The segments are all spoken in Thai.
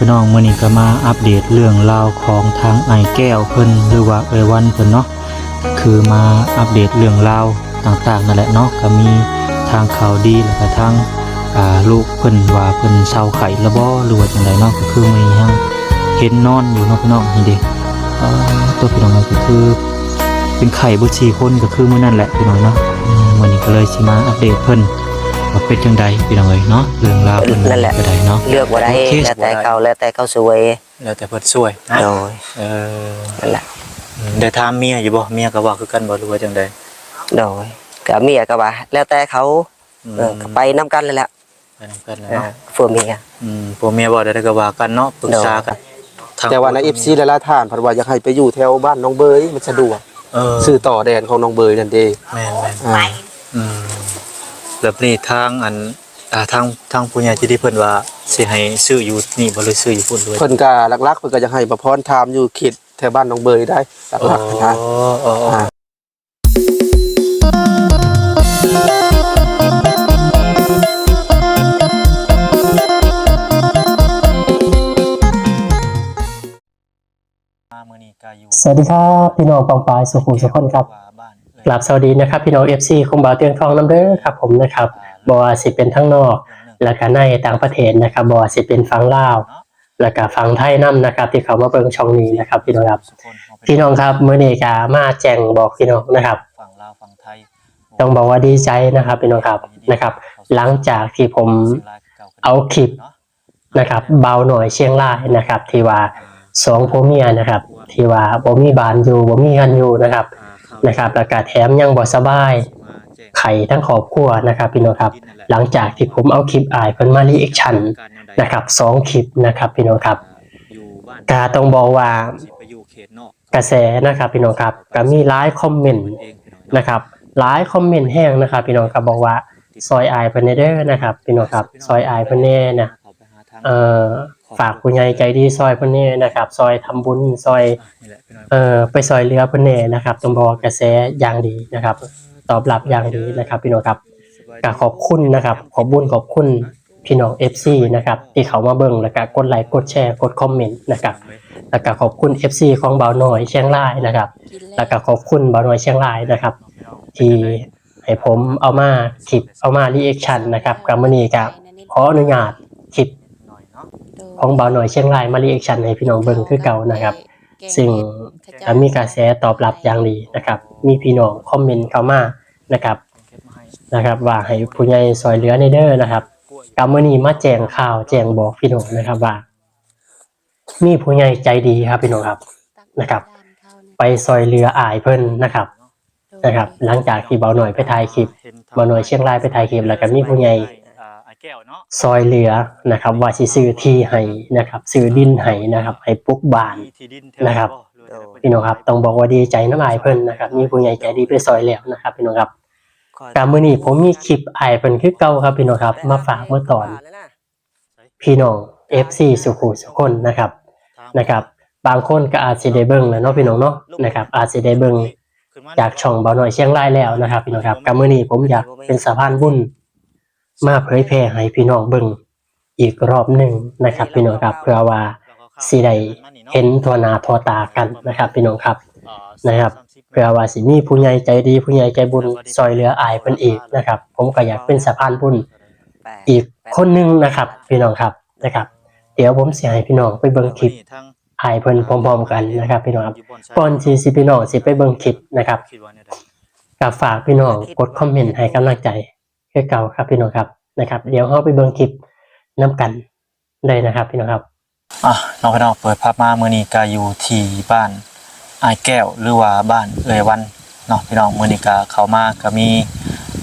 พี่น้องมื้อนี้ก็มาอัปเดตเรื่องราวของทางไอแก้วเพิ่นหรือว่าเอวันเพิ่นเนาะคือมาอัปเดตเรื่องราวต่างๆนั่นแหละเนาะก็มีทางข่าวดีแล้วก็ทางอ่าลูกเพิ่นว่าเพิ่นเศร้าไข้แล้วบ่หรือว่าจังไดเนาะก็คือมียังเห็นนอนอยู่เนาะพี่น้องนี่เด้เอ่อตัวพี่น้องก็คือเป็นไข่บ่สี่คนก็คือมื้อนั่นแหละพี่น้องเนาะอืมวันนี้ก็เลยสิมาอัปเดตเพิ่น ว่าเป็นจังไดพี่น้องเอ้ยเนาะเรื่องราวเพิ่นนั่นแหละก็ได้เนาะเลือกว่าได้โอเคแล้วแต่เขาแล้วแต่เขาสวยแล้วแต่เพิ่นช่วยเนาะโดยเออนั่นแหละได้ถามเมียอยู่บ่เมียก็ว่าคือกันบ่รู้ว่าจังได๋โดยกับเมียก็ว่าแล้วแต่เขาเออก็ไปน้ำกันเลยแหละไปนำกันแล้วเออเนาะเฟื่อเมียอืมผัวเมียบ่ได้ก็ว่ากันเนาะปรึกษากันทงแต่ว่าใน FC หลายๆท่านเพันว่าอยากให้ไปอยู่แถวบ้านน้องเบยมันสะดวกเออซื้อต่อแดนของน้องเบยนั่นเด้แม่นแม่นอ่าอืม แบบนี้ทางอันอ่าทางทางผู้ใหญ่ที่ที่เพิ่นว่าสิให้ซื้ออยู่นี่บ่เลยซื้ออยู่พุ่นด้วยเพิ่นก็หลักๆเพิ่นก็อยากให้ประพรถามอยู่เขตแถวบ้านน้องเบยได้หลักๆนะอ๋ออ๋ออ๋ออ่ามามื้อนี้ก็อยู่สวัสดีครับ พี่น้องปองปายสุขุมสุขคนครับ ว่าบ้านเอ้ยกลับสวัสดีนะครับพี่น้อง FC คงบ่าวเตียงทองน้ำเด้อครับผมนะครับบว่าสิเป็นทั้งนอก และก็ในต่างประเทศนะครับบว่าสิเป็นฝั่งลาว และก็ฝั่งไทยนํนะครับ ที่เขามาเบิ่งช่องนี้นะครับพี่น้องครับพี่น้องครับเมื้อนี้ก็มาแจ้งบอกพี่น้องนะครับฝั่งลาวฝั่งไทยต้องบอกว่าดีใจนะครับพี่น้องครับนะครับ หลังจากที่ผมเอาคลิปนะครับ เบาหน่อยเชียงรายนะครับ ที่ว่าสองผัวเมียนะครับ ที่ว่าบ่มีบ้านอยู่บ่มีเงินอยู่นะครับ นะครับแล้วก็แถมยังบ่สบาย ไข่ทั้งครอบครัวนะครับพี่น้องครับ หลังจากที่ผมเอาคลิปอายเพิ่นมารีแอคชั่นนะครับสองคลิปนะครับพี่น้องครับกาต้องบอกว่ากระแสนะครับพี่น้องครับก็มีหลายคอมเมนต์นะครับหลายคอมเมนต์แห้งนะครับพี่น้องครับบอกว่าซอยอายเพิ่นเด้อนะครับพี่น้องครับซอยอายเพิ่นแน่นะเอ่อ ฝากผู้ใหญ่ใจดีซอยเพิ่นแน่นะครับ ซอยทำบุญซอยเอ่อไปซอยเรือเพิ่นแน่นะครับต้องบอกว่ากระแสอย่างดีนะครับ ตอบรับอย่างดีนะครับพี่น้องครับก็ขอบคุณนะครับ ขอบบุญขอบคุณพี่น้อง FC นะครับ ที่เขามาเบิ่งแล้วก็กดไลค์กดแชร์กดคอมเมนต์นะครับแล้วก็ขอบคุณ FC ของบ่าวน้อยเชียงรายนะครับแล้วก็ขอบคุณบ่าวน้อยเชียงรายนะครับที่ให้ผมเอามาคลิปเอามารีแอคชั่นนะครับกับมื้อนี้ก็ขออนุญาตคลิป ของบ่าวน้อยเชียงรายมารีแอคชั่นให้พี่น้องเบิ่งคือเก่านะครับ ซึ่งก็มีกระแสตอบรับอย่างดีนะครับ มีพี่น้องคอมเมนต์เข้ามานะครับนะครับ ว่าให้ผู้ใหญ่ซอยเหลือในเด้อนะครับกำมื้อนี้มาแจ้งข่าวแจ้งบอกพี่น้องนะครับว่า มีผู้ใหญ่ใจดีครับพี่น้องครับนะครับ ไปซอยเรืออายเพิ่นนะครับนะครับ หลังจากที่เบาหน่อยไปถ่ายคลิปเบาหน่อยเชียงรายไปถ่ายคลิปแล้วก็มีผู้ใหญ่อ่าไอ้ แก้วเนาะซอยเหลือนะครับ ว่าสิซื้อที่ให้นะครับซื้อดินให้นะครับให้ปลูกบ้านที่ดินนะครับแถวพี่น้องครับต้องบอกว่าดีใจน้ำอายเพิ่นนะครับมีผู้ใหญ่ใจดีไปซอยแล้วนะครับพี่น้องครับการมื้อนี้ผมมีคลิปอายเพิ่นคือเก่าครับพี่น้องครับ มาฝากเมื่อตอน พี่น้อง FC สุขุสุคนนะครับนะครับ บางคนก็อาจสิได้เบิ่งแล้วเนาะพี่น้องเนาะนะครับ อาจสิได้เบิ่งจากช่องเบาหน่อยเชียงรายแล้วนะครับพี่น้องครับการมื้อนี้ผมอยากเป็นสะพานบุญ มาเผยแพร่ให้พี่น้องเบิ่งอีกรอบหนึ่งนะครับ พี่น้องครับเพื่อว่าสิได้เห็นทัวนาทัวตากันนะครับ พี่น้องครับนะครับเพื่อว่าสิมีผู้ใหญ่ใจดีผู้ใหญ่ใจบุญซอยเหลืออายเพิ่นอีกนะครับ ผมก็อยากเป็นสะพานบุญอีกคนหนึงนะครับ พี่น้องครับนะครับ เดี๋ยวผมเสิให้พี่น้องไปเบิ่งคลิปอายเพิ่นพร้อมๆกันนะครับ พี่น้องครับก่อนที่สิพี่น้องสิไปเบิ่งคลิปนะครับก็ฝากพี่น้องกดคอมเมนต์ให้กำลังใจ คือเก่าครับพี่น้องครับนะครับ เดี๋ยวเฮาไปเบิ่งคลิปนํกันเลยนะครับพี่น้องครับอะน้องพี่น้องเปิดภาพมาเมื่อนี้กาอยู่ที่บ้านไอ้แก้วหรือว่าบ้านเอยวันเนาะพี่น้องเมื่อนี้กาเข้ามาก็มี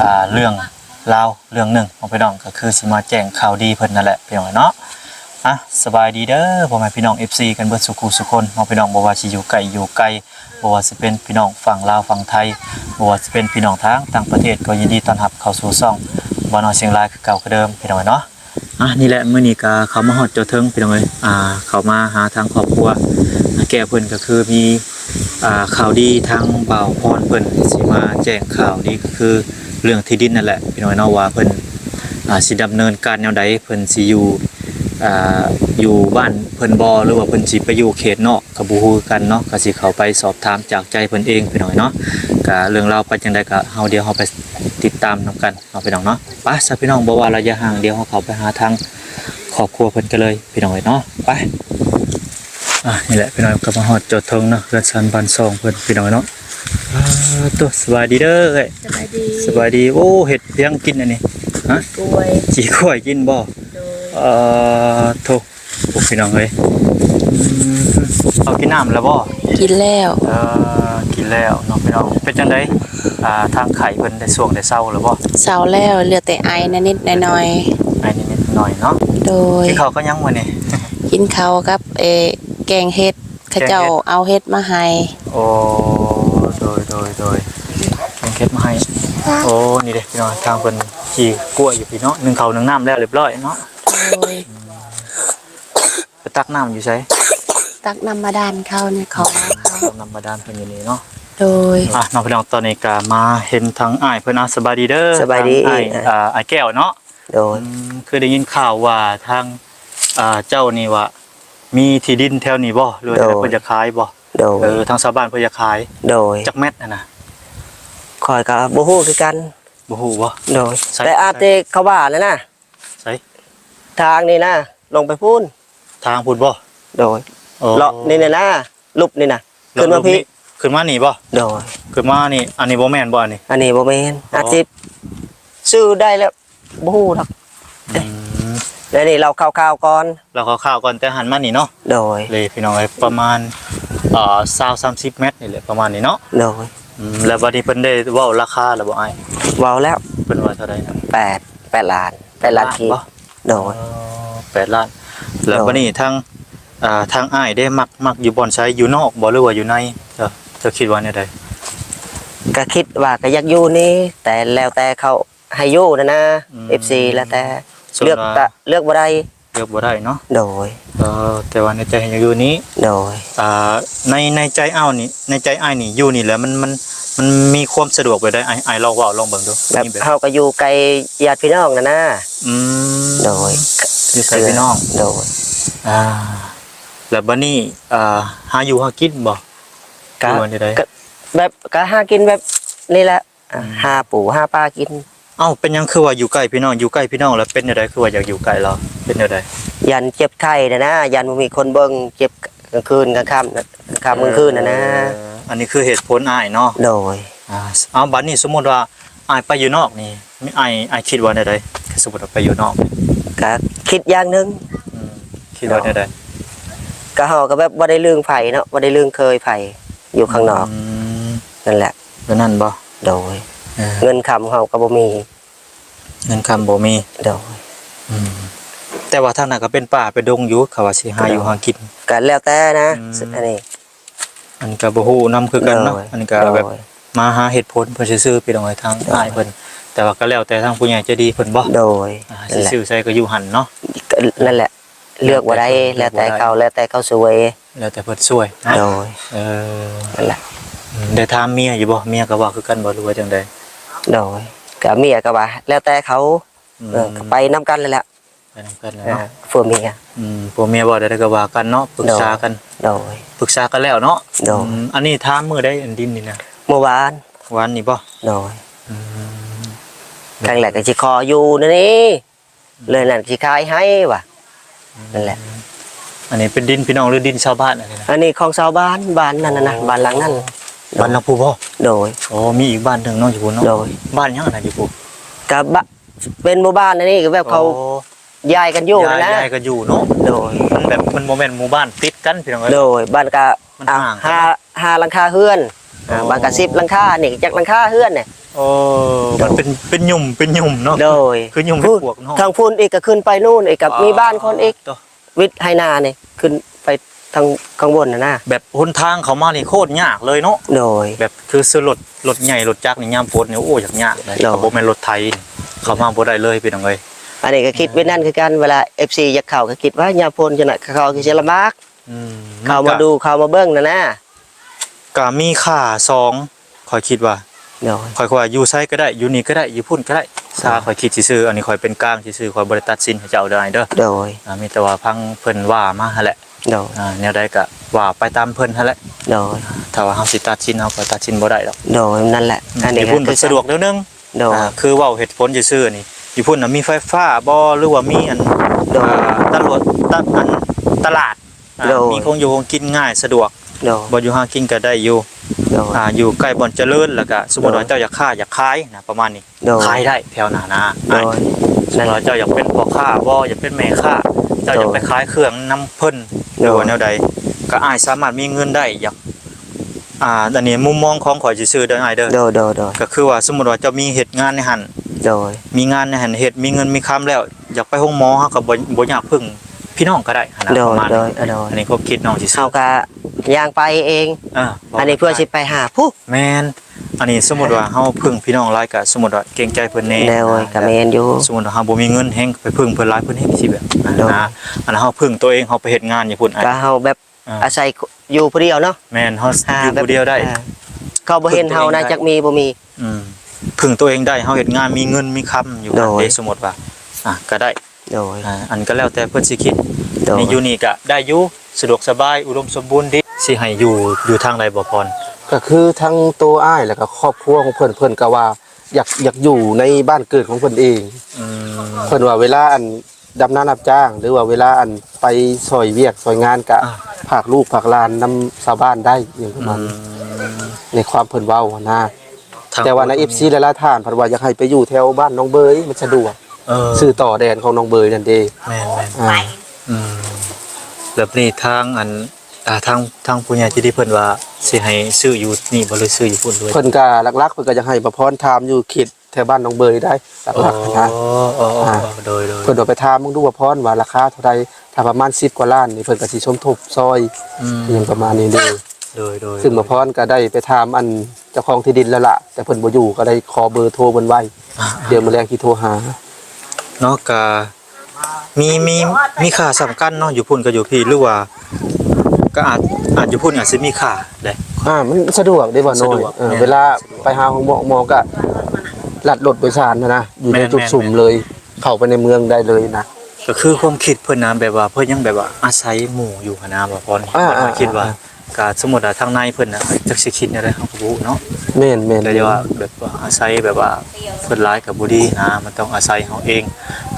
อ่าเรื่องเล่าวเรื่องหนึ่งของพี่น้องก็คือสิมาแจ้งข่าวดีเพิ่นนั่นแหละพี่น้องเนาะ อะสบายดีเด้อพ่อแม่พี่น้อง FC กันเบิดสุขุสุคนน้องพี่น้องบ่ว่าสิอยู่ไกลอยู่ไกลบ่ว่าสิเป็นพี่น้องฝั่งลาวฝั่งไทยบ่ว่าสิเป็นพี่น้องทางต่างประเทศก็ยินดีต้อนรับเข้าสู่ช่องบ่น้อยเสียงรายคือเก่าคือเดิมพี่น้องเนาะอะนี่แหละมื้อนี้ก็เขามาฮอดเจ้าเทิงพี่น้องเอ้ยอ่าเขามาหาทางครอบครัวแก่เพิ่นก็คือมีอ่าข่าวดีทางบ่าวพรเพิ่นสิมาแจ้งข่าวดีก็คือเรื่องที่ดินนั่นแหละพี่น้องเอ้ยเนาะว่าเพิ่นอ่าสิดำเนินการแนวใดเพิ่นสิอยู่ อ่าอยู่บ้านเพิ่นบ่หรือว่าเพิ่นสิไปอยู่เขตนอกก็บ่ฮู้กันเนาะก็สิเข้าไปสอบถามจากใจเพิ่นเองพี่น้อยเนาะก็เรื่องราวไปจังไดก็เฮาเดี๋ยวเฮาไปติดตามนํกันเนาะพี่น้องเนาะไปซะพี่น้องบ่ว่าระยะห่างเดี๋ยวเฮาเข้าไปหาทางครอบครัวเพิ่นกันเลยพี่น้อยเนาะไปอะนี่แหละพี่น้อยก็มาฮอดจอดทงเนาะเรือนสันบ้านซองเพิ่นพี่น้อยเนาะอ่าตัวสบายดีเด้อเอ้ยสบายดีสบายดีโอ้เห็ดเลี้ยงกินอันนี้ฮะกล้วยจีกล้วยกินบ่โดย เอ่อโทษพวกพี่น้องเอ้ยอืมเอากินน้ำแล้วบ่กินแล้วเอ่อกินแล้วเน้องพี่น้องเป็นจังไดอ่าทางไข่เพิ่นได้ส่วงได้เศร้าแล้วบ่เสาแล้วเหลือแต่ไอนิดๆหน่อยไอ้นิดๆหน่อยเนาะๆโดย กินข้าวก็ยังมื้อนี้กินข้าวกับเออแกงเฮ็ดเข้าเจ้าแกงเฮ็ด เอาเฮ็ดมาให้โอ้โดยโดยโดยแกงเค็ดมาให้ โอ้ นี่เด้พี่น้องทางเพิ่นจีกล้วยอยู่พี่เนาะนึ่งข้าวนึ่งน้ำแล้วเรียบร้อยเนาะโด ย ไปตักน้ำอยู่ไสตักน้ำมาดานเขาเนี่ยของเขาน้ำบาดาลเพิ่นอยู่นี่เนาะโดย อะน้องพี่น้องตอนนี้ก็มาเห็นทางอ้ายเพิ่นอะสบายดีเด้อสบายดีทงอ้ายอ่าอ้ายแก้วเนาะโดย อืมคือได้ยินข่าวว่าทางอ่าเจ้านี่ว่ามีที่ดินแถวนี้บ่หรือว่าจะได้เพิ่นจะขายบ่โดย เออทางชาวบ้านเพิ่นจะขายโดยจักแมตรน่ะนะคอยก็บ่ฮู้คือกัน บ่ฮู้บ่ โดยใช่แต่อาจจะเขาว่านั่นน่ะใช่ ทางนี่นะลงไปพูนทางพูดบ่โดยอ๋อเลาะนี่น่ะนะลุบนี่น่ะขึ้นมาพี่ขึ้นมานี่บ่โดยขึ้นมานี่ อันนี้บ่แม่นบ่อันนี้ อันนี้บ่แม่นอ๋อออาจสิซื้อได้แล้วบ่ฮู้ดอกอืมแล้วนี่เราข่าวๆก่อน เราข่าวๆก่อนแต่หันมานี่เนาะโดยเลยพี่น้องเอ้ยประมาณเอ่อ20 30เมตรนี่แหละประมาณนี้เนาะโดยอืมแล้วบัดนี้เพิ่นได้เว้าราคาแล้วบ่อ้ายเว้าแล้วเพิ่นว่าเท่าใดนะ8 8ล้าน8ล้านกีบบ่ โดยอ๋อแปดล้าน แล้วโดยวันนี้ทางอ่าทางอ้ายได้มักมักอยู่บอนใช้อยู่นอกบ่หรือว่าอยู่ในเจ้าเจ้าคิดว่าแนวใดก็คิดว่าก็อยากอยู่นี่ แต่แล้วแต่เขาให้อยู่นะนะ FC แล้วแต่ส่วนเลือกว่าตะเลือกบ่ได้เลือกบ่ได้เนาะโดย เออแต่ว่าในใจอยากอยู่นี้โดย อ่าในในใจอ้าวนี่ในใจอ้ายนี่อยู่นี่แหล้วมันมันมันมีความสะดวกไปได้อ้ายอ้ายลองเว้าลองเบิ่งดูแบบมีแบบเฮาก็อยู่ไกลญาติพี่น้องนะนะอืม โดยอยู่ไกลพี่น้องโดยอ่าแล้วบัดนี้อ่าหาอยู่หากินบ่ก็อยู่อันใดก็แบบก็หากินแบบนี่แหละอะหาปูหาปลากินเอ้าเป็นหยังคือว่าอยู่ใกล้พี่น้องอยู่ใกล้พี่น้องแล้วเป็นแนวใดคือว่าอยากอยู่ไกลเราเป็นแนวใดยันเจ็บไข้นะนะยันบ่มีคนเบิ่งเจ็บกลางคืนกลางค่ำนะกลางค่ำกลางคืนนะนะเอออันนี้คือเหตุผลอ้ายเนาะโดย อ่าเอาบัดนี้สมมุติว่าอ้ายไปอยู่นอกนี่มีอ้ายอ้ายคิดว่าแนวใดสมมุติว่าไปอยู่นอกนี่ ก็คิดอย่างหนึงอืมคิดว่าแนวใดก็เฮาก็แบบบ่ได้ลืงไผเนาะบ่ได้ลืงเคยไผอยู่ข้างนอกมนั่นแหละ แล้วนั่นบ่โดย เออเงินคำเฮาก็บ่มีเงินคำบ่มี โดยอืมแต่ว่าทางนั้นก็เป็นป่าเป็นดงอยู่เขาว่าสิหาอยู่หากิน ก็แล้วแต่นะอืม อันนี้อันนี้ก็บ่ฮู้นํคือกันเนาะโดยอันนี้ก็โดยแบบมาหาเหตุผลเพิ่นสิซื้อพี่น้องให้ทางอ้ายเพิ่น แต่ว่าก็แล้วแต่ทางผู้ใหญ่ใจะดีเพิ่นบ่โดยอ่านั่สินแหละซื้อใส่ก็อยู่หั่นเนาะก็นั่นแหละ เลือกบ่ได้เลืแล้อวกบ่ได้แต่เขาแล้วแต่เขาสวย แล้วแต่เพิ่นช่วยเนาะโดยเออนั่นแหละ ได้ถามเมียอยู่บ่เมียก็ว่าคือกันบ่รู้ว่าจังไดโดยก็เมียก็ว่าแล้วแต่เขาอืมเออก็ไปนํกันเลยแหละไปนำกันแล้วอ่าเนาะผัวเมีย อืมผัวเมียบ่ได้ก็ว่ากันเนาะปรึกษากันโดย ปรึกษากันแล้วเนาะโดยอืมอันนี้ถามมื้อใดอันดินนี่นะเมื่อวานวันนี้บ่โดยอืม ครั้งแรกก็สิขออยู่นะนี่เลยนั่นสิขายให้ว่ะนั่นแหละ อันนี้เป็นดินพี่น้องหรือดินชาวบ้านอันนี้นะอันนี้ของชาวบ้านบ้านนั่นน่ะนะบ้านหลังนั้นบ้านหลังผู้บ่โดย โอ้มีอีกบ้านหนึงเนาะอยู่พุ่นเนาะโดย บ้านยังอันนั้นอยู่พุ่นกับบะเป็นหมู่บ้านนะนี่ก็แบบเขาโอ้ย้ายกันอยู่นะนะยายๆก็อยู่เนาะโดย มันแบบมันโมเมนต์หมู่บ้านติดกันพี่น้องเอ้ย โดยบ้านกะมันอะห่างกันห้าห้าหลังคาเฮือนอ่าอ๋อบ้านกะสิบหลังคานี่จากหลังคาเฮือนเนี่ย โอ้มันเป็นเป็นหยุ่มเป็นหยุ่มเนาะโดยคือหยุ่มให้พูดปวกเนาะทางพูนอีกก็ขึ้นไปนู่นอีกกับมีบ้านคนอีกตัววิทย์ไฮนาเนี่ยขึ้นไปทางข้างบนนะนะแบบหนทางเขามานี่โคตรยากเลยเนาะโดย แบบคือซื้อรถรถใหญ่รถจักรนี่ยามฝนนี่โอ้ยากยากเลยโดนเขาบ่แม่นรถไทยนี่เขามาบ่ได้เลยพี่น้องเอ้ยอันนี้ก็คิดไว้นั่นคือกันเวลา FC อยากเข้าก็คิดว่าญาพลจะน่ะเขาคือสิลำบากอืมเข้ามาดูเข้ามาเบิ่งนะนะก็มีค่าสองข่อยคิดว่า โดยข่อยว่าอยู่ไสก็ได้อยู่นี่ก็ได้อยู่พุ่นก็ได้ซาคอยคิดซื่อๆอันนี้คอยเป็นกลางซื่อๆคอยบ่ได้ตัดสินให้เจ้าได้เด้อโดยอ่ามีแต่ว่าพังเพิ่นว่ามาหั่นแหละโดยอ่าแนวใดก็ว่าไปตามเพิ่นหั่นแหละโดยถ้าว่าเฮาสิตัดสินเฮาก็ตัดสินบ่ได้ดอกโดยนั่นแหละอันอนี้ยู่พุ่นก็สะดวกเดี๋ยวนึงโดยอ่าคือเว้าเหตุผลซื่อๆนี่อยู่พุ่นน่ะมีไฟฟ้าบ่หรือว่ามีอันโดยอ่าตลาดตอันตลาดอ่าโดยมีคงอยู่คงกินง่ายสะดวกโดยบ่อยู่หากินก็ได้อยู่ โดย อ่าอยู่ใกล้บ่อนเจริญแล้วก็สมมุติว่าโดยเจ้าอยากค้าอยากขายนะประมาณนี้โดย ขายได้แถวหน้านาโดยสมมุติว่าเจ้าอยากเป็นพ่อค้าบ่อยากเป็นแม่ค้าเจ้าอยากโดยไปขายเครื่องนํเพิ่นหรือว่าแนวใดก็อ้ายสามารถมีเงินได้อยากอ่าอันนี้มุมมองของข่อยซื่อๆเด้ออ้ายเด้อโดย โดย โดย ก็คือว่าสมมุติว่าเจ้ามีเฮ็ดงานในหันโดย มีงานในหันเฮ็ดมีเงินมีคำแล้ว อยากไปห้องหมอเฮาก็บ่บ่อยากพึ่งพี่น้องก็ได้หั้นนะโดปย ระมาณโดนี้ยโดย อันนี้ก็คิดน้องซื่เฮาอก็ ย่างไปเองๆอ่าอันนี้เพื่อสิไปหาผู้แม่นอันนี้สมมุติว่าเฮาพึ่งพี่น้องหลายก็สมมุติว่าเกรงใจเพิ่นแน่โดยก็แม่นอยู่สมมุติว่าเฮาบ่มีเงินแฮงไปพึ่งเพิ่นหลายเพิ่นเฮ็ดสิแบบนั้นโดยนะอันนั้นเฮาพึ่งตัวเองเฮาไปเฮ็ดงานอยู่พุ่นไอ้ก็เฮาแบบอ่าอาศัยอยู่ผู้เดียวเนาะแม่นเฮาหาอยู่แบบผู้เดียวได้อ่าเขาบ่เห็นเฮานะจักมีบ่มีอืมพึ่งตัวเองได้เฮาเฮ็ดงานมีเงินมีคำอยู่โดยเด้สมมุติว่าอะก็ได้ โดย อ่าอันก็แล้วแต่เพิ่นสิคิดโดยนี่อยู่นี่ก็ได้อยู่สะดวกสบายอุดมสมบูรณ์ดีสิให้อยู่อยู่ทางใดบ่พร ก็คือทั้งตัวอ้ายแล้วก็ครอบครัวของเพิ่นเพิ่นก็ว่า อยากอยากอยู่ในบ้านเกิดของเพิ่นเอง อืมเพิ่นว่าเวลาอันดำน้ารับจ้าง หรือว่าเวลาอันไปซอยเวียกซอยงานกะผากลูกผากหลานนำชาวบ้านได้อย่างประมาณนี้ในความเพิ่นเว้าหั้นนะทางแต่ว่าใน FC หลายๆท่านเพิ่นว่าอยากให้ไปอยู่แถวบ้านน้องเบยมันสะดวก เออซื้อต่อแดนของน้องเบยนั่นเด้แม่นแม่นอ่าอืมแบบนี้ทางอันอ่าทางทางผู้ใหญ่ที่ที่เพิ่นว่าสิให้ซื้ออยู่นี่บ่เลยซื้ออยู่พุ่นด้วยเพิ่นก็หลักๆเพิ่นก็อยากให้ประพรถามอยู่เขตแถวบ้านน้องเบยได้หลักๆนะ อ๋ออ๋ออ๋อโดยโดยเพิ่นเอาไปถามมึงดูว่าพรว่าราคาเท่าใดถ้าประมาณ10กว่าล้านนี่เพิ่นก็สิชมทบซอยอืมอหยังประมาณนี้เด้อโดยโดยซึ่งมาพรก็ได้ไปถามอันเจ้าของที่ดินแล้วล่ะแต่เพิ่นบ่อยู่ก็ได้ขอเบอร์โทรเพิ่นไว้อ่าเดี๋ยวมื้อแรงสิโทรหา เนาะก็มีมีมีค่าสำคัญเนาะอยู่พุ่นก็อยู่พี่หรือว่าก็อาจอาจอยู่พุ่นอาจสิมีค่าแหละอ่ามันสะดวกได้บ่น้อสะดยวกเออแม่นเวลาไปหาของหมอหมอก็ลัดรถโดยสารนะนะอยู่ในแม่นจุดแม่นสุ่มเลย เข้าไปในเมืองได้เลยนะก็คือความคิดเพิ่นนะแบบว่าเพิ่นยังแบบว่าอาศัยหมู่อยู่หั้นนะบ่พรอ่าอ่าคิดว่า ก็สมมุติว่าทางในเพิ่นน่ะจักสิคิดอะไรเฮาก็บ่รู้เนาะแม่นแม่นแต่ว่าแบบว่าอาศัยแบบว่าเพิ่นร้ายกับบ่ดีนะมันต้องอาศัยเฮาเอง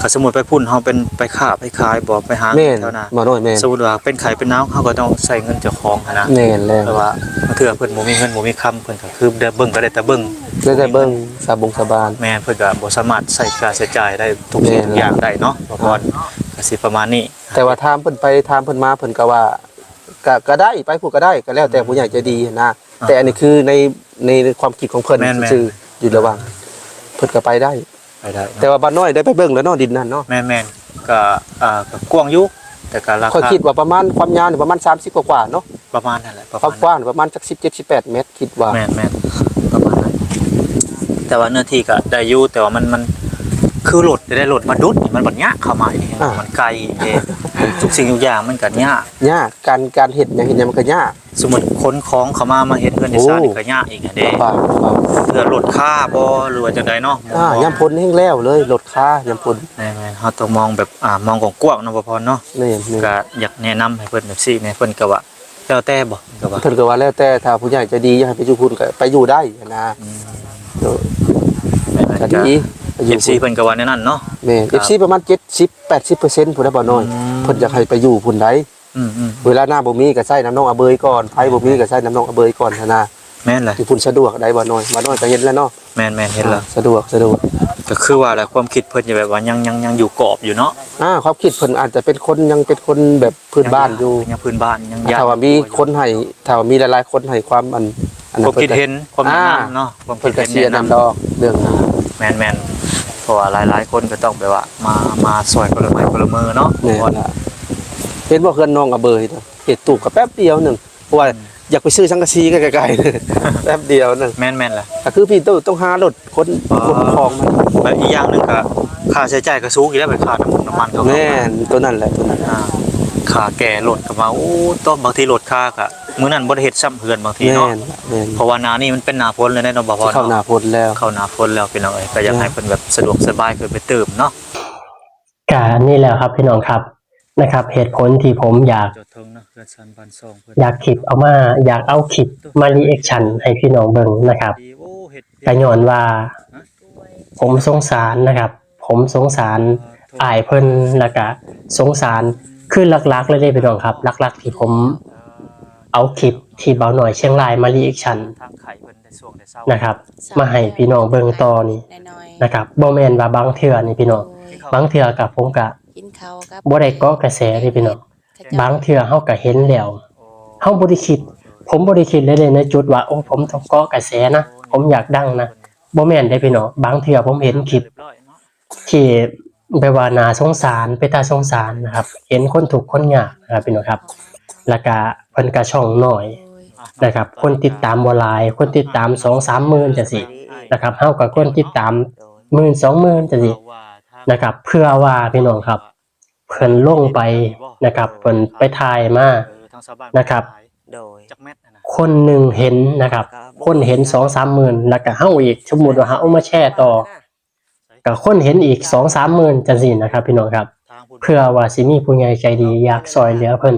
ก็สมมุติไปพุ่นเฮาเป็นไปค้าไปขายบ่ไปหาแม่นเท่านั้นบ่น้อยแม่นสมมุติว่าเป็นไข่เป็นน้ำเฮาก็ต้องใส่เงินเจ้าของหั้นนะแม่นแล้วแต่ว่าบางเทื่อเพิ่นบ่มีเงินบ่มีคำเพิ่นก็คือได้เบิ่งก็ได้แต่เบิ่งได้แต่เบิ่งสาบงสาบานแม่เพิ่นก็บ่สามารถใส่ค่าใช้จ่ายได้ทุกสิ่งทุกอย่างได้เนาะบ่พรก็สิประมาณนี้แต่ว่าถามเพิ่นไปถามเพิ่นมาเพิ่นก็ว่า ก็ก็ได้ไปผู้ก็ได้ก็แล้วแต่ผู้ใหญ่ใจะดีนะ แต่อันนี้คือในในความคิดของเพิ่นแม่นๆ ซื่อๆอยู่ระหว่างเพิ่นก็ไปได้ ไปได้แต่ว่าบ้านน้อยได้ไปเบิ่งแล้วเนาะดินนั่นเนาะแม่นๆก็อ่าก็กว้างอยู่แต่ก็ราค่อยคาคิดว่าประมาณความยาวนี่ประมาณ 30 กว่าๆเนาะประมาณนั่นแหละประคมาวาณมกว้างประมาณสัก17 18เมตรคิดว่า แม่นแม่นประมาณนั้นแต่ว่าเนื้อที่ก็ได้อยู่แต่ว่ามันมัน คือรถได้รถมาดุดนี่มันบ่ยากเข้ามาอีกมันไกลเด้ทุกสิ่งทุกอย่างมันก็ยากยากการการเฮ็ดหยังเฮ็ดหยังมันก็ยาก สมมุติขนของเข้ามามาเฮ็ดเงินในซ่านนี่ก็ยากอีกอะเด้ลำบากลำบากเพื่อลดค่าบ่หรือว่าจังไดเนาะอ่ายามพ้นแห้งแล้วเลยลดค่ายามพ้นแม่นๆเฮาต้องมองแบบอ่ามองกว้างๆเนาะบ่พอเนาะ นี่นี่ก็อยากแนะนำให้เพิ่นแบบซี่แม่เพิ่นก็ว่าแล้วแต่บ่ก็ว่าเพิ่นก็ว่าแล้วแต่ถ้าผู้ใหญ่ใจะดีอยากให้ไปอยู่พุ่นก็ไปอยู่ได้นะเออแม่นก็ๆก็ดี ไปอยู่ FC เพิ่นก็ว่าแนวนั้นเนาะ แม่ FC ประมาณ70 80%พุ่นได้บ่น้อยอืม เพิ่นอยากให้ไปอยู่พุ่นได้อืมเวลาหน้าบ่มีก็ใช้น้ำนองอาเบยก่อนไผบ่มีก็ใช้น้ำนองอาเบยก่อนหั้นนะๆแม่นเลยอยู่พุ่นสะดวกได้บ่น้อยบ่น้อยก็เห็นแล้วเนาะแม่นๆเห็นแล้วสะดวกสะดวก ก็คือว่าแหละความคิดเพิ่นจะแบบว่ายังยังยังอยู่กรอบอยู่เนาะอ่าความคิดเพิ่นอาจจะเป็นคนยังเป็นคนแบบพื้นบ้านอยู่ยังพื้นบ้านยังถ้าว่ามีคนให้ถ้าว่ามีหลายๆคนให้ความอันอันความคิดพิ่ก็เห็นความแนะอ่านำเนาะความเพิ่คินดก็เห็นเสียแนะนํนำดอกเรื่องนั้น แม่นแม่นๆเพราะว่าหลายๆคนก็ต้องแบบว่า มามาซอยคนละไม้คนละมือเนาะแม่นล่ะเห็นบ่เฮือนน้องอาเบยเนาะเฮ็ดตู้ก็แป๊บเดียวหนึงเพราะว่าอยากไปซื้อสังกะสีก็ไกลๆแป๊บเดียวหนึงแม่นแม่นๆแหละก็คือพี่ต้องต้องหารถคนคนของมันแล้วอีกอย่างหนึงก็ค่าใช้จ่ายก็สูงอยู่แล้วไปค่าน้ำมันน้ำมันเขาแม่นตัวนั้นแหละตัวนั้นอ่า ขาแก่รถก็มาโอ้ต้บางทีรถค่าก็มื้อนั้นบ่ได้เฮ็ดซ้ำเฮือนบางทีแม่เนาะนแม่นเพราะว่าหนานี่มันเป็นหนาฝนเลยนะเนาะบ่พอเข้าหน้าเนาะฝนแล้ว เข้าหนาฝนแล้วพี่น้องเอ้ยก็อยากให้เพิ่นแบบสะดวกสบายขึ้นไปเติมเนาะกานี่แหละครับพี่น้องครับนะครับ เหตุผลที่ผมอยากจดทงนะเพื่อนสันบันซองเพิ่นอยากคลิปเอามาอยากเอาคลิปมารีแอคชั่นให้พี่น้องเบิ่งนะครับดีโอ้เฮ็ดกระย้อนว่า ผมสงสารนะครับ ผมสงสารอายเพิ่นแล้วก็สงสาร คือหลักๆเลยเด้พี่น้องครับหลักๆที่ผมเอาคลิปที่เบาหน่อยเชียงรายมารีแอคชั่นทางไข่เพิ่นได้ช่วงได้เศร้านะครับ มาให้พี่น้องเบิ่งต่อนี่น้อยๆนะครับบ่แม่นว่าบางเทื่อนี่พี่น้องโอ้ยบางเทื่อกับผมก็กินข้าวกับบ่ได้เกาะกระแสนี่พี่น้องบางเทื่อเฮาก็เห็นแล้วเฮาบ่ได้คิด ผมบ่ได้คิดเลยเด้ในจุดว่าโอ้ผมต้องเกาะกระแสนะผมอยากดังนะบ่แม่นได้พี่น้องบางเทื่อผมเห็นคลิปเรียบร้อยเนาะที่ ไปว่านาสงสารไปตาสงสารนะครับ เห็นคนถูกคนยากนะครับพี่น้องครับแล้วก็เพิ่นก็ช่องน้อยนะครับ คนติดตามบ่หลาย คนติดตาม2-3หมื่นจังซี่นะครับเฮากับคนติดตามหมื่นสองหมื่นจังซี่ว่าทางนะครับ เพื่อว่าพี่น้องครับเพิ่นลงไปนะครับเพิ่นไปถ่ายมานะครับคนหนึ่งเห็นนะครับ คนเห็น2-3หมื่นแล้วก็เฮาอีกสมมุติว่าเฮาเอามาแชร์ต่อ ก็คนเห็นอีก2-3หมื่นจังซี่นะครับ พี่น้องครับทางผู้เพื่อว่าสิมีผู้ใหญ่ใจดีอยากซอยเหลือเพิ่น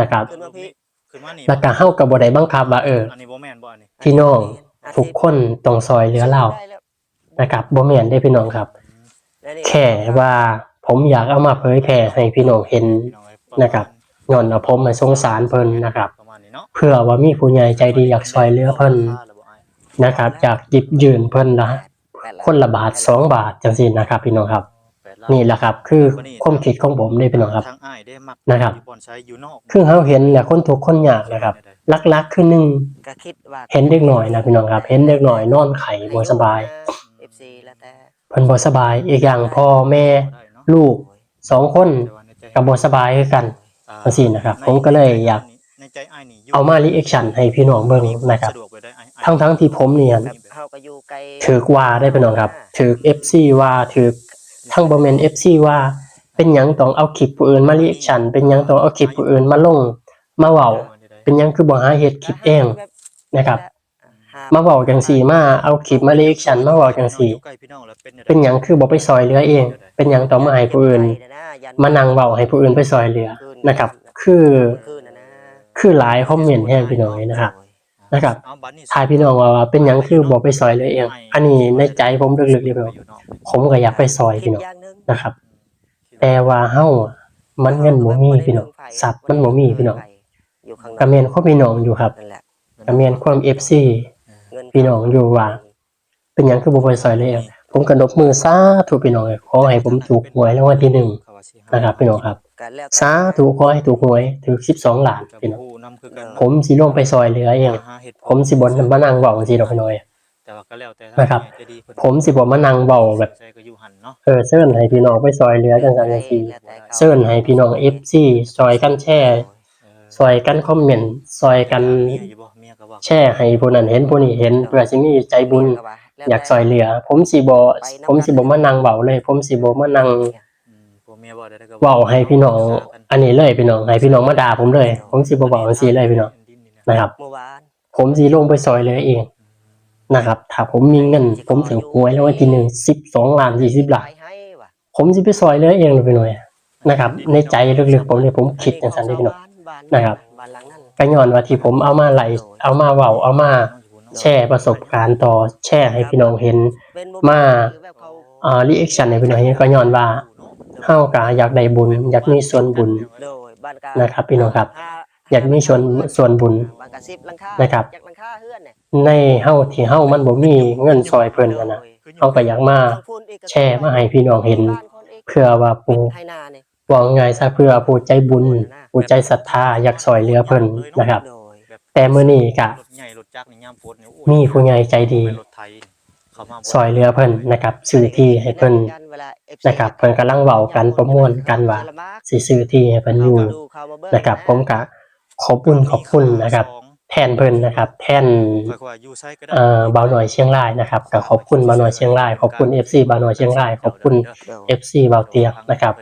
นะครับขึ้นมาพี่ขึ้นมานี่แล้วก็เฮาก็บ่ได้บังคับว่าเอออันนี้บ่แม่นบ่อันนี้พี่น้องทุกคนต้องซอยเหลือเรานะครับบ่แม่นได้พี่น้องครับ แค่ว่าผมอยากเอามาเผยแพร่ให้พี่น้องเห็นพี่น้องเอ้ยนะครับย้อนว่าผมมาสงสารเพิ่นนะครับประมาณนี้เนาะเพื่อว่ามีผู้ใหญ่ใจดีอยากซอยเหลือเพิ่นนะครับอยากหยิบยืนเพิ่นละ คนละบาทสองบาทจังซี่นะครับ พี่น้องครับแปดล้านี่แหละครับ คือความคิดของผมได้พี่น้องครับทางอ้ายได้มักนะครับที่อนใช้อยู่นอกคือเฮาเห็นแหละคนทุกข์คนยากนะครับลักๆคือหนึ่งก็คิดว่าเห็นเด็กหน่อยนะพี่น้องครับ เห็นเด็กหน่อยนอนไข่บ่สบาย FC แล้วแต่เพิ่นบ่สบายอีกอย่างพ่อแม่ลูกสองคนก็บ่สบายคือกันจังซี่นะครับ ผมก็เลยอยากในใจอ้ายนี่ยู่เอามารีแอคชั่นให้พี่น้องเบิ่งนะครับ สะดวกไปได้อ้ายอ้ายทั้งๆที่ผมเนี่ยแบบเฮาก็อยู่ไกลถือกว่าได้พี่น้องครับถือ FC ว่าถือทั้งบ่แม่น FC ว่า เป็นหยังต้องเอาคลิปผู้อื่นมารีแอคชั่นเป็นหยังต้องเอาคลิปผู้อื่นมาลง มาเว้า เป็นหยังคือบ่หาเฮ็ดคลิปเองนะครับ มาเว้าจังซี่มาเอาคลิปมารีแอคชั่นมาเว้าจังซี่เป็นหยังคือบ่ไปซอยเหลือเอง เป็นหยังต้องมาให้ผู้อื่น มานั่งเว้าให้ผู้อื่นไปซอยเหลือนะครับ คือ คืนน่ะนะคือหลายคอมเมนต์แห้งพี่น้อยนะครับ นะครับเอาบัตรนี่ทายพี่น้องว่าว่าเป็นหยังคือบ่ไปซอยเหลือเอง อันนี้ในใจผมลึกๆเลยพี่น้องผมก็อยากไปซอยพี่น้องอย่างหนึงนะครับ แต่ว่าเฮามันเงินบ่มีพี่น้องทรัพย์มันบ่มีพี่น้องอยู่ข้างนอกก็แม่นความพี่น้องอยู่ครับนั่นแหละก็แม่นความ FC เงินพี่น้องอยู่ว่า เป็นหยังคือบ่ไปซอยเหลือเองผมก็นบมือสาธุพี่น้องขอให้ผมถูกหวยรางวัลที่หนึ่งนะครับพี่น้องครับก็แล้วแต่สาธุขอให้ถูกหวยถูก12ล้านพี่น้อง ผมสิลงไปซอยเหลือเองผมสิบ่มานั่งเว้าจังซี่ดอกพี่น้อย แต่ว่าก็แล้วแต่นะครับจะดีเพิ่นผมสิบ่มานั่งเว้าแบบ ใจก็อยู่หันเนาะ เออเชิญให้พี่น้องไปซอยเหลือจังซั่นจังซี่แล้วแต่ขาเชิญให้พี่น้อง FC ซอยกันแชร์เออซอยกันคอมเมนต์ซอยกันเมียอยู่บ่เมียก็ว่าแชร์ให้ผู้นั้นเห็นผู้นี้เห็นเพื่อสิมีใจบุญแล้วแต่อยากซอยเหลือ ผมสิบ่ผมสิบ่มานั่งเว้าเลย ผมสิบ่มานั่งอืมผั เบาให้พี่น้อง อันนี้เลยพี่น้องให้พี่น้องมาด่าผมเลย ผมสิบ่เว้าจังซี่เลยพี่น้องนะครับ ผมสิลงไปซอยเลือเองนะครับ ถ้าผมมีเงิน ผมถึงหวยแล้ววันที่หนึ่ง12ล้าน40ล้านไปให้ว่ะผมสิไปซอยเลือเองเลยพี่น้อยนะครับ ในใจลึกๆผมเนี่ยผมคิดจังซั่นเด้อพี่น้องนะครับบ้านหลังนั้นก็ย้อนว่าที่ผมเอามาไหลเอามาเว้าเอามาแชร์ประสบการณ์ต่อแชร์ให้พี่น้องเห็นมาแบบเขาอ่ารีแอคชั่นให้พี่น้องเห็นก็ย้อนว่า เฮาก็อยากได้บุญ อยากมีส่วนบุญโดยบ้านกานะครับ พี่น้องครับห้าอยากมีส่วนส่วนบุญบ้านกาสิบหลังคานะครับจากหลังคาเฮือนเนี่ยในเฮาที่เฮามันบ่มีเงินซอยเพิ่นนั่นน่ะเฮาก็อยากมาทางพุ่นอีกก็แชร์มาให้พี่น้องเห็นบ้านคนอีกเพื่อว่าผู้ไทยนาเนี่ยว่าง่ายซะเพื่อผู้ใจบุญผู้ใจศรัทธาอยากซอยเหลือเพิ่นนะครับโดยแต่มื้อนี้ก็รถใหญ่รถจักรนี่ยามฝนนี่โอ้ยมีผู้ใหญ่ใจดี เป็นรถไถเข้ามาบ่ซอยเหลือเพิ่นนะครับซื้อที่ให้เพิ่นเวลา FC นะครับเพิ่นกำลังเว้ากันประมวลกันว่าสิซื้อที่ให้เพิ่นอยู่นะครับ ผมก็ขอบคุณขอบคุณนะครับแทแทนเพิ่นนะครับ แทนค่อยๆว่าอยู่ไสก็ได้เอ่อบ่าวหน่อยเชียงรายนะครับก็ขอบคุณบ่าวหน่อยเชียงรายขอบคุณ FC บ่าวหน่อยเชียงรายขอบคุณ FC บ่าวเตียงนะครับ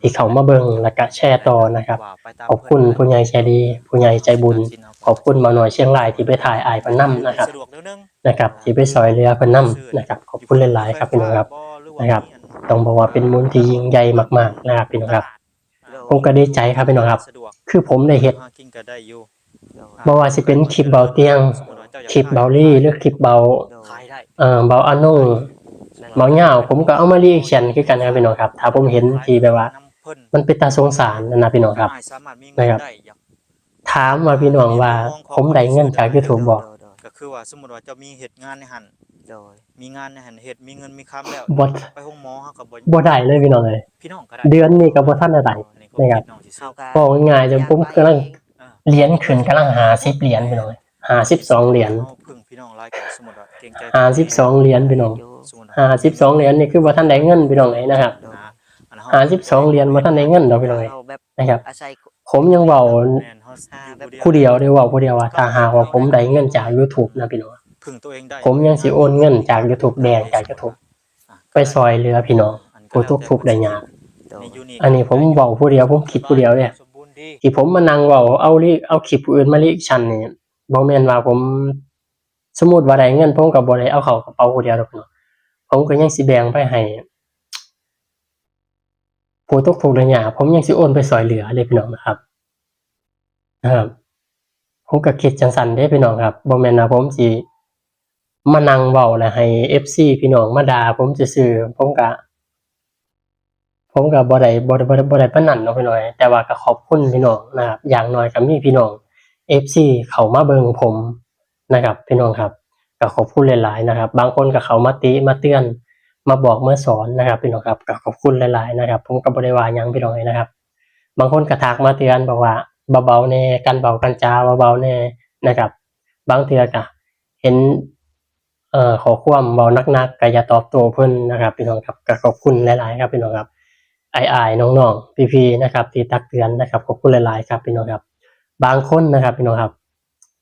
ที่เขามาเบิ่งแล้วก็แชร์ต่อนะครับขอบคุณผู้ใหญ่ใจดีผู้ใหญ่ใจบุญ ขอบคุณบ่าวหน่อยเชียงรายที่ไปถ่ายอายเพิ่นนํนะครับสะดวกเดี๋ยวนึงนะครับ ที่ไปซอยเรือเพิ่นนํนะครับขอบคุณหลายๆครับพี่น้องครับนะครับ ต้องบอกว่าเป็นมูลที่ยิ่งใหญ่มากๆนะครับพี่น้องครับผมก็ดีใจครับพี่น้องครับสะดวกคือผมได้เฮ็ดหากินก็ได้อยู่บ่ว่าสิเป็นคลิปเบาเตียงคลิปเบาลี่หรือคลิปเบาขายได้เอ่อเบาอันนงเบาเหงาผมก็เอามารีแอคชั่นคือกันครับพี่น้องครับ ถ้าผมเห็นที่แบบว่า มันเป็นตาสงสารนะนะพี่น้องครับสามารถมีเงินะครับได้อย่าง ถามว่าพี่น้องว่า ผมได้เงินจาก YouTube บ่ก็คือว่าสมมุติว่าเจะมีเหตุงานในหันโดยมีงานในหันเหตุมีเงินมีคำแล้วบ่ไปห้องหมอเฮาก็บ่บ่ได้เลยพี่น้องเลยพี่น้องก็ได้เดือนนี้ก็บ่ทันได้ได้นี่นะครับพี่น้องที่เฮาซื้อก็บอกง่ายๆจนผมกำลังอ่าเหรียญขึ้นกำลังหา10เหรียญพี่น้องหา12เหรียญเฮาพึ่งพี่น้องหลายก็สมมุติว่าเกรงใจหา12เหรียญพี่น้องอยู่สมมุติหา12เหรียญนี่คือบ่ทันได้เงินพี่น้องเลยนะครับนะอันนั้นหา12เหรียญบ่ทันได้เงินดอกพี่น้องเลยเฮาแบบนะครับอาศัยผมยังเว้าแม่นเฮา อ่าแบบผู้เดียวได้เว้าผู้เดียวว่าถ้าหากว่าผมได้เงินจาก YouTube นะพี่น้องพึ่งตัวเองได้ผมยังสิโอนเงินจาก YouTube แดงจาก YouTube ไปซอยเหลือพี่น้องผู้ทุกข์ทุกข์ได้ยากโดยนี่อยู่นี่อันนี้ผมเว้าผู้เดียวผมคิดผู้เดียวเนี่ยสมบูรณ์ดีที่ผมมานั่งเว้าเอาลิเอาคลิปผู้อื่นมาลิชันนี่บ่แม่นว่าผมสมมุติว่าได้เงินผมก็บ่ได้เอาเข้ากระเป๋าผู้เดียวดอกเนาะผมก็ยังสิแบ่งไปให้ผู้ทุกข์ทุกข์ได้ยากผมยังสิโอนไปซอยเหลือเลยพี่น้องนะครับ นะครับผมก็คิดจังสันเด้พี่น้องครับบ่แม่นว่าผมสิมานั่งเว้าแล้วให้ FC พี่น้องมาด่าผมซื่อๆผมก็ผมก็บ่ได้บ่ได้บ่ได้บ่ได้ปานนั้นเนาะพี่น้อยแต่ว่าก็ขอบคุณพี่น้องนะครับอย่างน้อยก็มีพี่น้อง FC เข้ามาเบิ่งผมนะครับ พี่น้องครับก็ขอบคุณหลายๆนะครับ บางคนก็เข้ามาติมาเตือน มาบอกมาสอนนะครับพี่น้องครับก็ขอบคุณหลายๆนะครับ ผมก็บ่ได้ว่าหยังพี่น้องเลยนะครับ บางคนก็ทักมาเตือนบอกว่า เบาๆแน่กันเบากันจาเบาๆแน่นะครับ บางเทือก็เห็นเอ่อขอความเบานักๆก็อย่าตอบโต้เพิ่นนะครับพี่น้องครับก็ขอบคุณหลายๆครับพี่น้องครับไอ้ายๆน้องๆพี่ๆนะครับที่ตักเตือนนะครับขอบคุณหลายๆครับพี่น้องครับ บางคนนะครับพี่น้องครับ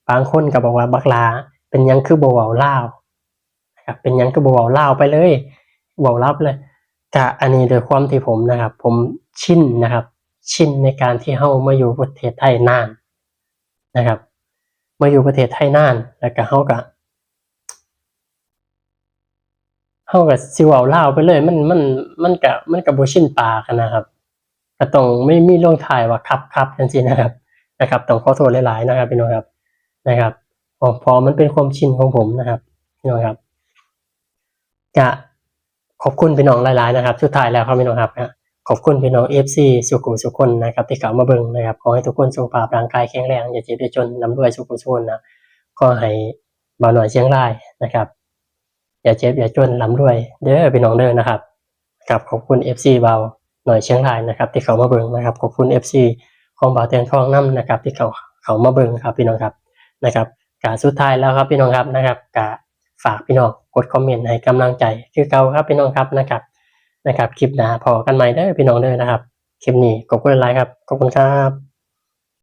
บางคนก็บอกว่าบักลาเป็นยังคือบ่เว้าลาครับเป็นยังคือบ่เว้าลาไปเลยเว้าลาวไปเลยก็อันนี้โดยความที่ผมนะครับ ผมชินนะครับ ชินในการที่เฮามาอยู่ประเทศไทยนานนะครับ มาอยู่ประเทศไทยนานแล้วก็เฮาก็เฮาก็สิเว้าลาวไปเลย มันมันมันก็มันก็บ่ชินปากนะครับก็ต้องไม่มีลงท้ายว่าครับครับจังซี่นะครับนะครับต้องขอโทษหลายๆนะครับพี่น้องครับนะครับพอพอมันเป็นความชินของผมนะครับพี่น้องครับจะขอบคุณพี่น้องหลาย ๆ นะครับ สุดท้ายแล้วครับพี่น้องครับนะ ขอบคุณพี่น้อง FC สุขุมสุขคนนะครับที่เข้ามาเบิ่งนะครับขอให้ทุกคนสุขภาพร่างกายแข็งแรงอย่าเจ็บอย่าจนนำด้วยสุขุมสุขคนนะก็ให้เบาหน่อยเชียงรายนะครับ อย่าเจ็บอย่าจนลำด้วยเด้อพี่น้องเด้อนะครับครับขอบคุณ FC เบาหน่อยเชียงรายนะครับ ที่เขามาเบิ่งนะครับขอบคุณ FC ของบ่าวแตงทองน้ำนะครับ ที่เขาเขามาเบิ่งครับพี่น้องครับนะครับกาสุดท้ายแล้วครับพี่น้องครับนะครับกาฝากพี่น้องกดคอมเมนต์ให้กำลังใจคือเก่าครับพี่น้องครับนะครับ นะครับคลิปหน้าพอกันใหม่ได้พี่น้องเด้อนะครับ คลิปนี้ขอบคุณหลายครับ ขอบคุณครับ